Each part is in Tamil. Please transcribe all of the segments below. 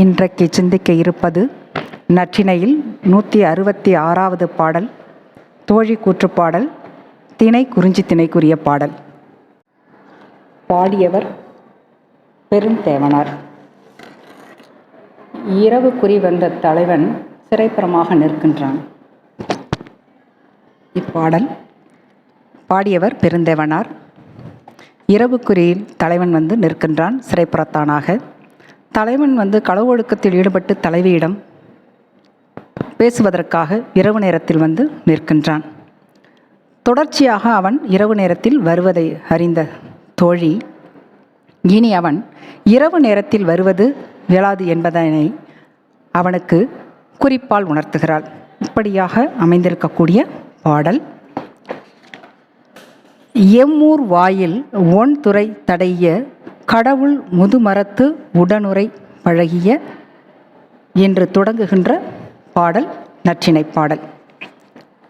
இன்றைக்கு சிந்திக்க இருப்பது நற்றினையில் நூற்றி அறுபத்தி ஆறாவது பாடல் தோழி கூற்றுப்பாடல் திணை குறிஞ்சி திணைக்குரிய பாடல். பாடியவர் பெருந்தேவனார். இரவு குறி வந்த தலைவன் சிறைப்புறமாக நிற்கின்றான். இப்பாடல் பாடியவர் பெருந்தேவனார். இரவுக்குறியில் தலைவன் வந்து நிற்கின்றான் சிறைப்புறத்தானாக. தலைவன் வந்து களவு ஒழுக்கத்தில் ஈடுபட்டு தலைவியிடம் பேசுவதற்காக இரவு நேரத்தில் வந்து நிற்கின்றான். தொடர்ச்சியாக அவன் இரவு நேரத்தில் வருவதை அறிந்த தோழி இனி அவன் இரவு நேரத்தில் வருவது இயலாது என்பதனை அவனுக்கு குறிப்பால் உணர்த்துகிறாள். இப்படியாக அமைந்திருக்கக்கூடிய பாடல். எம்மூர் வாயில் ஒன் துறை தடைய கடவுள் முதுமரத்து உடனுரை பழகிய என்று தொடங்குகின்ற பாடல் நற்றினை பாடல்.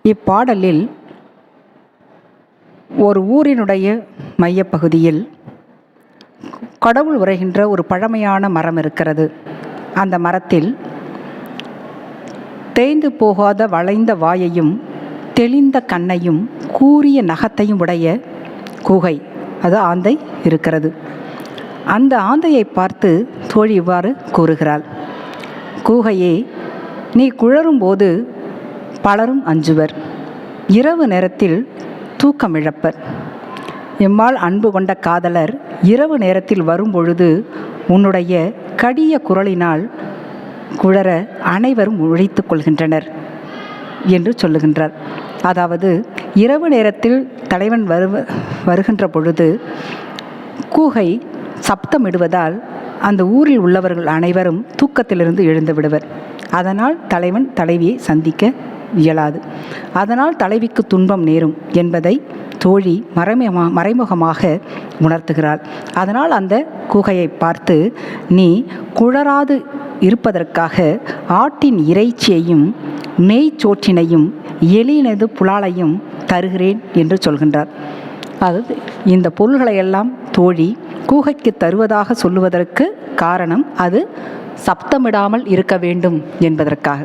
இப்பாடலில் ஒரு ஊரினுடைய மையப்பகுதியில் கடவுள் உரைகின்ற ஒரு பழமையான மரம் இருக்கிறது. அந்த மரத்தில் தேய்ந்து போகாத வளைந்த வாயையும் தெளிந்த கண்ணையும் கூறிய நகத்தையும் உடைய குகை அது ஆந்தை இருக்கிறது. அந்த ஆந்தையை பார்த்து தோழி இவ்வாறு கூறுகிறாள். கூகையே நீ குழறும்போது பலரும் அஞ்சுவர். இரவு நேரத்தில் தூக்கம் இழப்பர் எம்மால் அன்பு கொண்ட காதலர் இரவு நேரத்தில் வரும்பொழுது உன்னுடைய கடிய குரலினால் குழற அனைவரும் உழைத்து கொள்கின்றனர் என்று சொல்லுகின்றார். அதாவது இரவு நேரத்தில் தலைவன் வருவ வருகின்ற பொழுது கூகை சப்தமிடுவதால் அந்த ஊரில் உள்ளவர்கள் அனைவரும் தூக்கத்திலிருந்து எழுந்து விடுவர். அதனால் தலைவன் தலைவியை சந்திக்க இயலாது. அதனால் தலைவிக்கு துன்பம் நேரும் என்பதை தோழி மறைமுகமா மறைமுகமாக உணர்த்துகிறாள். அதனால் அந்த குகையை பார்த்து நீ குழறாது இருப்பதற்காக ஆட்டின் இறைச்சியையும் நெய் சோற்றினையும் எலியினது புலாலையும் தருகிறேன் என்று சொல்கின்றார். அதாவது இந்த பொருள்களை எல்லாம் தோழி கூகைக்கு தருவதாக சொல்லுவதற்கு காரணம் அது சப்தமிடாமல் இருக்க வேண்டும் என்பதற்காக.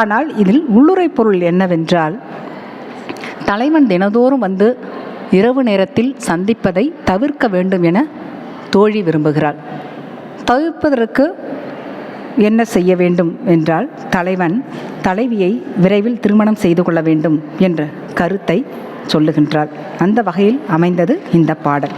ஆனால் இதில் உள்ளுரை பொருள் என்னவென்றால் தலைவன் தினதோறும் வந்து இரவு நேரத்தில் சந்திப்பதை தவிர்க்க வேண்டும் என தோழி விரும்புகிறாள். தவிர்ப்பதற்கு என்ன செய்ய வேண்டும் என்றால் தலைவன் தலைவியை விரைவில் திருமணம் செய்து கொள்ள வேண்டும் என்ற கருத்தை சொல்லுகின்றாள். அந்த வகையில் அமைந்தது இந்த பாடல்.